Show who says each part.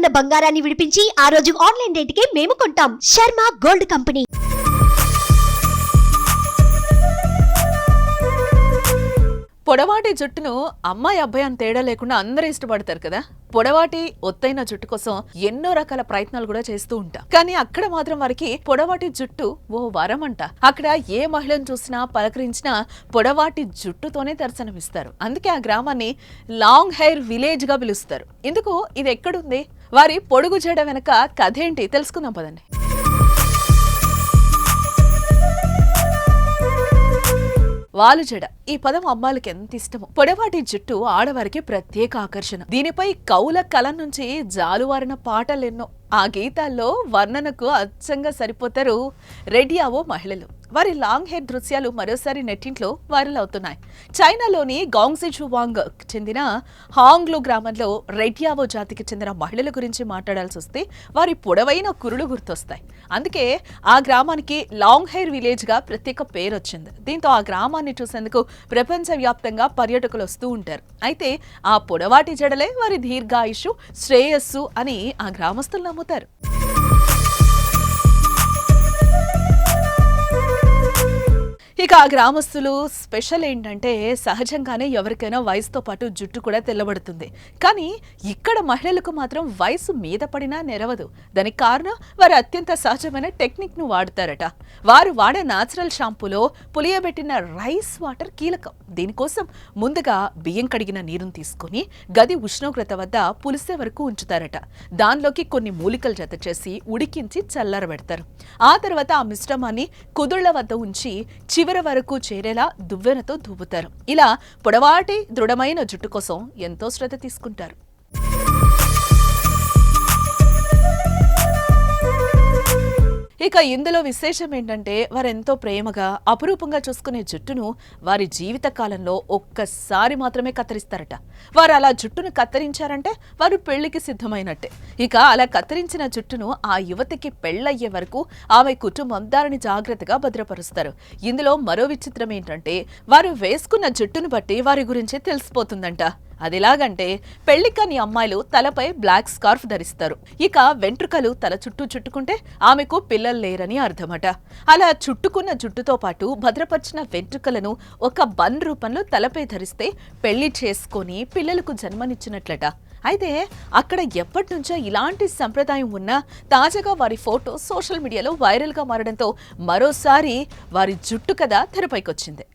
Speaker 1: ఉన్న బంగారాన్ని విడిపించి ఆ రోజు ఆన్లైన్ రేటుకే మేము కొంటాం. Sharma gold company.
Speaker 2: పొడవాటి జుట్టును అమ్మాయి అబ్బాయి అని తేడా లేకుండా అందరూ ఇష్టపడతారు కదా. పొడవాటి ఒత్తైన జుట్టు కోసం ఎన్నో రకాల ప్రయత్నాలు కూడా చేస్తూ ఉంటాం. కానీ అక్కడ మాత్రం వారికి పొడవాటి జుట్టు ఓ వరం అంట అక్కడ ఏ మహిళను చూసినా పలకరించినా పొడవాటి జుట్టుతోనే దర్శనమిస్తారు. అందుకే ఆ గ్రామాన్ని లాంగ్ హెయిర్ విలేజ్గా పిలుస్తారు. ఎందుకు? ఇది ఎక్కడుంది? వారి పొడుగు జడ వెనక కథ ఏంటి తెలుసుకుందాం పదండి. వాలుజడ. ఈ పదం అమ్మాయిలకి ఎంత ఇష్టమో. పొడవాటి జుట్టు ఆడవారికి ప్రత్యేక ఆకర్షణ. దీనిపై కౌల కళ నుంచి జాలువారిన పాటలెన్నో. ఆ గీతాల్లో వర్ణనకు అచ్చంగా సరిపోతారు రెడియావో మహిళలు. వారి లాంగ్ హెయిర్ దృశ్యాలు మరోసారి నెట్టింట్లో వైరల్ అవుతున్నాయి. చైనాలోని గాంగ్సిజువాంగ్ చెందిన హాంగ్లో గ్రామంలో రెడ్యావో జాతికి చెందిన మహిళల గురించి మాట్లాడాల్సి వస్తే వారి పొడవైన కురులు గుర్తొస్తాయి. అందుకే ఆ గ్రామానికి లాంగ్ హెయిర్ విలేజ్గా ప్రత్యేక పేరు వచ్చింది. దీంతో ఆ గ్రామాన్ని చూసేందుకు ప్రపంచవ్యాప్తంగా పర్యాటకులు వస్తూ ఉంటారు. అయితే ఆ పొడవాటి జడలే వారి దీర్ఘాయుషు శ్రేయస్సు అని ఆ గ్రామస్తులు నమ్ముతారు. ఇక ఆ గ్రామస్తులు స్పెషల్ ఏంటంటే సహజంగానే ఎవరికైనా వయసుతో పాటు జుట్టు కూడా తెల్లబడుతుంది. కానీ ఇక్కడ మహిళలకు మాత్రం వయసు మీద పడినా నెరవదు. దానికి కారణం వారు అత్యంత సహజమైన టెక్నిక్ను వాడతారట. వారు వాడే నాచురల్ షాంపూలో పులియబెట్టిన రైస్ వాటర్ కీలకం. దీనికోసం ముందుగా బియ్యం కడిగిన నీరుని తీసుకొని గది ఉష్ణోగ్రత వద్ద పులిసే వరకు ఉంచుతారట. దానిలోకి కొన్ని మూలికలు జత చేసి ఉడికించి చల్లారబెడతారు. ఆ తర్వాత ఆ మిశ్రమాన్ని కుదుళ్ళ వద్ద ఉంచి చివరి వరకు చేరేలా దువ్వెనతో దువ్వుతారు. ఇలా పొడవాటి దృఢమైన జుట్టు కోసం ఎంతో శ్రద్ధ తీసుకుంటారు. ఇక ఇందులో విశేషం ఏంటంటే వారెంతో ప్రేమగా అపురూపంగా చూసుకునే జుట్టును వారి జీవిత కాలంలో ఒక్కసారి మాత్రమే కత్తిరిస్తారట. వారు అలా జుట్టును కత్తిరించారంటే వారు పెళ్ళికి సిద్ధమైనట్టే. ఇక అలా కత్తిరించిన జుట్టును ఆ యువతికి పెళ్ళయ్యే వరకు ఆమె కుటుంబం దానిని జాగ్రత్తగా భద్రపరుస్తారు. ఇందులో మరో విచిత్రం ఏంటంటే వారు వేసుకున్న జుట్టును బట్టి వారి గురించి తెలిసిపోతుందంట. అదిలాగంటే పెళ్ళి కాని అమ్మాయిలు తలపై బ్లాక్ స్కార్ఫ్ ధరిస్తారు. ఇక వెంట్రుకలు తల చుట్టూ చుట్టుకుంటే ఆమెకు పిల్లలు లేరని అర్థమట. అలా చుట్టుకున్న జుట్టుతో పాటు భద్రపరిచిన వెంట్రుకలను ఒక బన్ రూపంలో తలపై ధరిస్తే పెళ్ళి చేసుకొని పిల్లలకు జన్మనిచ్చినట్లట. అయితే అక్కడ ఎప్పటి నుంచో ఇలాంటి సంప్రదాయం ఉన్నా తాజాగా వారి ఫోటో సోషల్ మీడియాలో వైరల్గా మారడంతో మరోసారి వారి జుట్టు కథ తెరపైకొచ్చింది.